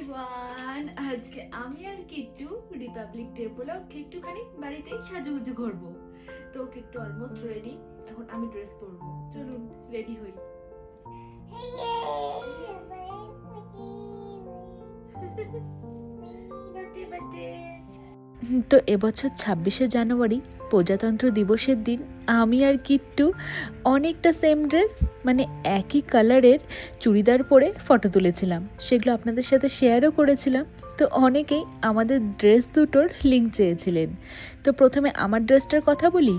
Everyone আজকে আমি আর Kittu Republic day উপলক্ষে একটুখানি বাড়িতেই সাজুগুজু করব। তো কিট্টু অলমোস্ট রেডি এখন আমি ড্রেস পরবো। চলুন রেডি হই। তো এবছর ছাব্বিশে জানুয়ারি প্রজাতন্ত্র দিবসের দিন। আমি আর কিট্টু অনেকটা সেম ড্রেস মানে একই কালারের চুড়িদার পরে ফটো তুলেছিলাম। সেগুলো আপনাদের সাথে শেয়ারও করেছিলাম। তো অনেকেই আমাদের ড্রেস দুটোর লিঙ্ক চেয়েছিলেন। তো প্রথমে আমার ড্রেসটার কথা বলি?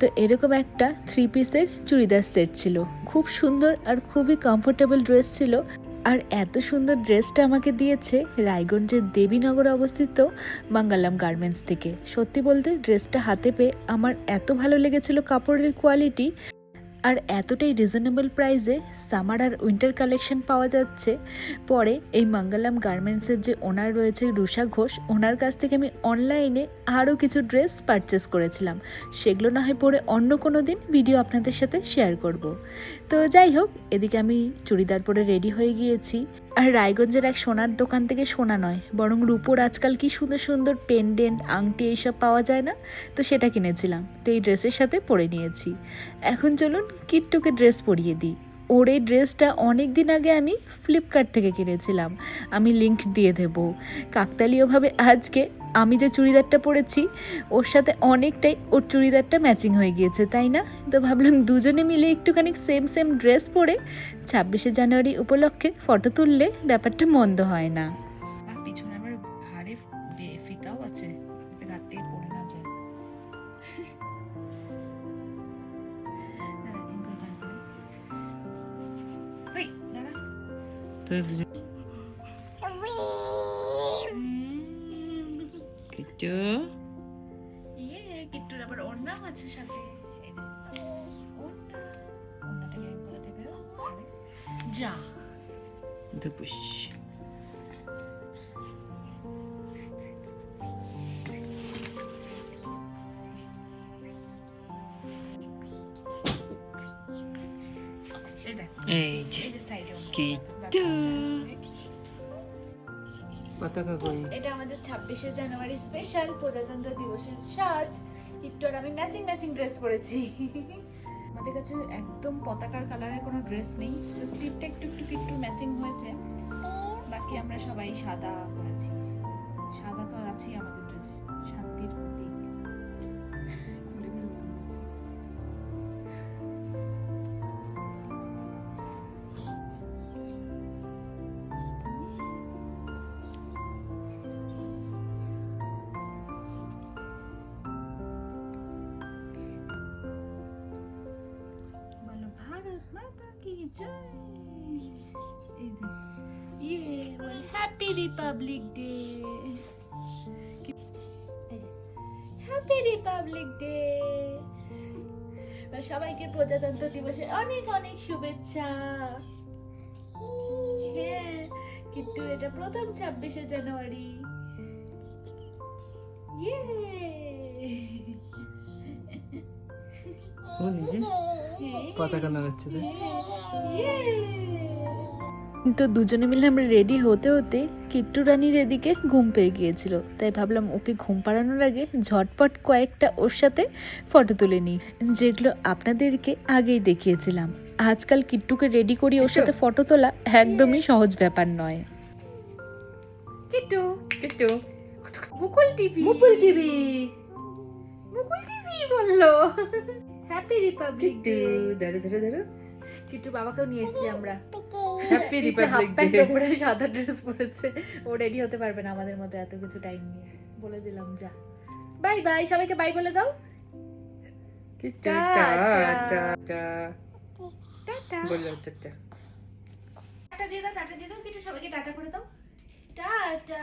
তো এরকম একটা থ্রি পিসের চুড়িদার সেট ছিল। খুব সুন্দর আর খুবই কমফোর্টেবল ড্রেস ছিল। আর এত সুন্দর ড্রেসটা আমাকে দিয়েছে রায়গঞ্জের দেবীনগরে অবস্থিত মাঙ্গালাম গার্মেন্টস থেকে। সত্যি বলতে, ড্রেসটা হাতে পেয়ে আমার এত ভালো লেগেছিল কাপড়ের কোয়ালিটি আর এতটাই রিজনেবল প্রাইসে সামার আর উইন্টার কালেকশন পাওয়া যাচ্ছে। পরে এই মঙ্গলম গার্মেন্টসের যে ওনার রয়েছে রুষা ঘোষ, ওনার কাছ থেকে আমি অনলাইনে আরও কিছু ড্রেস পারচেস করেছিলাম। সেগুলো না হয় পরে অন্য কোনো দিন ভিডিও আপনাদের সাথে শেয়ার করব। তো যাই হোক, এদিকে আমি চুড়িদার পরে রেডি হয়ে গিয়েছি। আর রায়গঞ্জের এক সোনার দোকান থেকে সোনা নয়, বরং রূপোর আজকাল কি সুন্দর সুন্দর পেন্ডেন্ট, আংটি এইসব পাওয়া যায় না? তো সেটা কিনেছিলাম। তো এই ড্রেসের সাথে পরে নিয়েছি। এখন চলুন কিট্টুকে ড্রেস পরিয়ে দিই। ওর এই ড্রেসটা অনেক দিন আগে আমি ফ্লিপকার্ট থেকে কিনেছিলাম। আমি লিংক দিয়ে দেব। কাকতালীয়ভাবে আজকে আমি যে চুড়িদারটা পরেছি, ওর সাথে অনেকটাই ওর চুড়িদারটা ম্যাচিং হয়ে গিয়েছে, তাই না? তো ভাবলাম দুজনে মিলে একটুখানি সেম সেম ড্রেস পরে ছাব্বিশে জানুয়ারি উপলক্ষে ফটো তুললে ব্যাপারটা মন্দ হয় না। পিছনে আমার ঘাড়ে ফিতাও আছে। থেকে পড়ে না যায়। উম, কিট্টু ইয়ে, কিট্টুর আবার ওড়নাও আছে সাথে। যে, দুপুস এই যে এই এটা আমাদের ছাব্বিশে জানুয়ারি স্পেশাল প্রজাতন্ত্র দিবসের সাজ। কিট্টু আর আমি ম্যাচিং ম্যাচিং ড্রেস পরেছি আমাদের কাছে একদম পতাকার কালারের কোনো ড্রেস নেই। তো ক্লিপটা একটু একটু একটু ম্যাচিং হয়েছে। বাকি আমরা সবাই সাদা করেছি। সাদা তো আছেই আমাদের happy republic day happy republic day সবাইকে প্রজাতন্ত্র দিবসের অনেক অনেক শুভেচ্ছা। হ্যাঁ কিন্তু এটা প্রথম ছাব্বিশে জানুয়ারি। ও নিজে পতাকা নাড়াচ্ছে তো দুজনে মিলে আমরা রেডি হতে হতে কিট্টু রানীর এদিকে ঘুম পেয়ে গিয়েছিল। তাই ভাবলাম ওকে ঘুম পাড়ানোর আগে ঝটপট কয়েকটা ওর সাথে ফটো তুলে নিই যেগুলো আপনাদেরকে আগেই দেখিয়েছিলাম। আজকাল কিট্টুকে রেডি করি ওর সাথে ফটো তোলা একদমই সহজ ব্যাপার নয়। Kittu Kittu Mukul TV. Mukul TV. Mukul TV বলল। হ্যাপি রিপাবলিক ডে ধরে ধরে ধরে কিট্টু বাবাকেও নিয়ে এসেছি আমরা। হ্যাপি রিপাবলিক ডে পরে সাদা ড্রেস পরেছে ও রেডি হতে পারবে না আমাদের মতো এত কিছু টাইম নিয়ে। বলে দিলাম যা। বাই বাই সবাইকে বাই বলে দাও। টাটা দিয়ে দাও টাটা দিয়ে দাও। কিট্টু সবাইকে টাটা করে দাও। টাটা